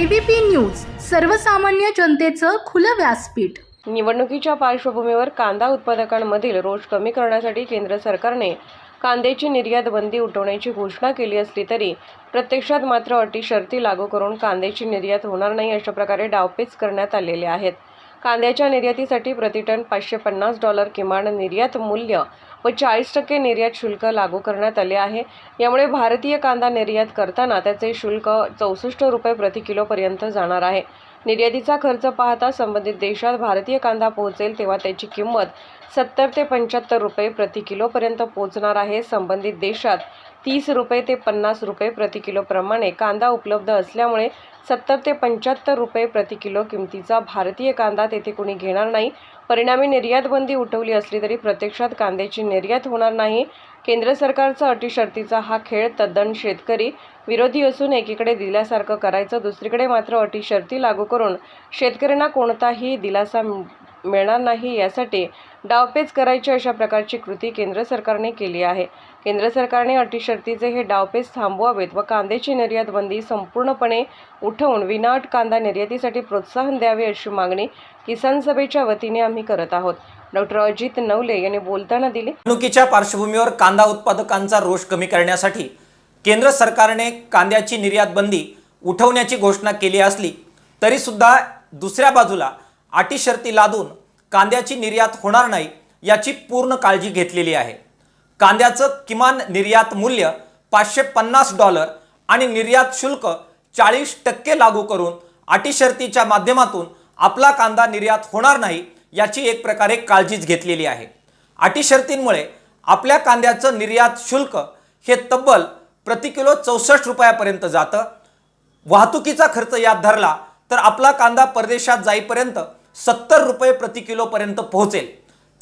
ABP news सर्वसामान्य जनतेचं खुलं व्यासपीठ. निवडणुकीच्या पार्श्वभूमीवर कांदा उत्पादकांमधील रोष कमी करण्यासाठी केंद्र सरकारने कांद्याची निर्यात बंदी उठवण्याची घोषणा केली असली तरी प्रत्यक्षात मात्र अटी शर्ती लागू करून कांद्याची निर्यात होणार नाही अशा प्रकारे डावपेच करण्यात आलेले आहेत. कांद्याच्या निर्यातीसाठी प्रतिटन पाचशे पन्नास डॉलर किमान निर्यात मूल्य व चाळीस टक्के निर्यात शुल्क लागू करण्यात आले आहे. यामुळे भारतीय कांदा निर्यात करताना त्याचे शुल्क चौसष्ट रुपये प्रति किलोपर्यंत जाणार आहे. निर्यातीचा खर्च पाहता संबंधित देशात भारतीय कांदा पोहोचेल तेव्हा त्याची किंमत सत्तर ते पंच्याहत्तर रुपये प्रति किलोपर्यंत पोहोचणार आहे. संबंधित देशात तीस रुपये ते पन्नास रुपये प्रति किलोप्रमाणे कांदा उपलब्ध असल्यामुळे सत्तर ते पंच्याहत्तर रुपये प्रति किलो किमतीचा भारतीय कांदा तेथे कुणी घेणार नाही. परिणामी निर्यातबंदी उठवली असली तरी प्रत्यक्षात कांद्याची निर्यात होणार नाही. केंद्र सरकारचा अटी शर्तीचा हा खेळ तद्दन शेतकरी विरोधी असून एकीकडे दिल्यासारखं करायचं दुसरीकडे मात्र अटी शर्ती लागू करून शेतकऱ्यांना कोणताही दिलासा मिळणार नाही यासाठी डावपेच करायची अशा प्रकारची कृती केंद्र सरकारने केली आहे. केंद्र सरकारने अटी शर्तीचे हे डावपेच थांबवावेत व कांद्याची निर्यात बंदी संपूर्णपणे उठवून विनाट कांदा निर्यातीसाठी प्रोत्साहन द्यावे अशी मागणी किसान सभेच्या वतीने आम्ही करत आहोत. डॉक्टर अजित नवले यांनी बोलताना दिली. निवडणुकीच्या पार्श्वभूमीवर कांदा उत्पादकांचा रोष कमी करण्यासाठी केंद्र सरकारने कांद्याची निर्यात बंदी उठवण्याची घोषणा केली असली तरी सुद्धा दुसऱ्या बाजूला अटी शर्ती लादून कांद्याची निर्यात होणार नाही याची पूर्ण काळजी घेतलेली आहे. कांद्याचं किमान निर्यात मूल्य पाचशे पन्नास डॉलर आणि निर्यात शुल्क चाळीस टक्के लागू करून अटीशर्तीच्या माध्यमातून आपला कांदा निर्यात होणार नाही याची एक प्रकारे काळजीच घेतलेली आहे. अटीशर्तींमुळे आपल्या कांद्याचं निर्यात शुल्क हे तब्बल प्रति किलो चौसष्ट रुपयापर्यंत जातं. वाहतुकीचा खर्च यात धरला तर आपला कांदा परदेशात जाईपर्यंत सत्तर रुपये प्रति किलोपर्यंत पोहोचेल.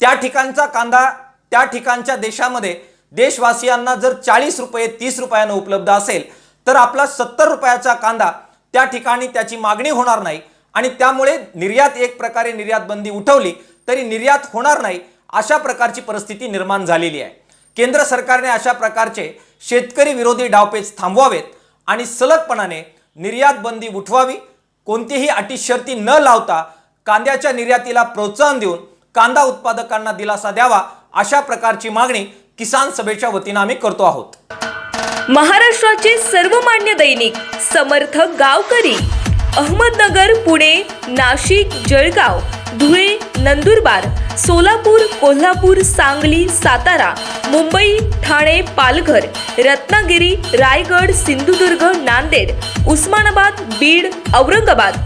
त्या ठिकाणचा कांदा त्या ठिकाणच्या देशामध्ये देशवासियांना जर चाळीस रुपये तीस रुपयानं उपलब्ध असेल तर आपला सत्तर रुपयाचा कांदा त्या ठिकाणी त्याची मागणी होणार नाही आणि त्यामुळे निर्यात एक प्रकारे निर्यात बंदी उठवली तरी निर्यात होणार नाही अशा प्रकारची परिस्थिती निर्माण झालेली आहे. केंद्र सरकारने अशा प्रकारचे शेतकरी विरोधी डावपेच थांबवावेत आणि सलगपणाने निर्यात बंदी उठवावी कोणतीही अटी शर्ती न लावता कांद्याच्या निर्यातीला प्रोत्साहन देऊन कांदा उत्पादकांना दिलासा द्यावा अशा प्रकारची मागणी किसान सभेच्या वतीनं आम्ही करतो आहोत. महाराष्ट्राचे सर्वमान्य दैनिक समर्थ गावकरी अहमदनगर पुणे नाशिक जळगाव धुळे नंदुरबार सोलापूर कोल्हापूर सांगली सातारा मुंबई ठाणे पालघर रत्नागिरी रायगड सिंधुदुर्ग नांदेड उस्मानाबाद बीड औरंगाबाद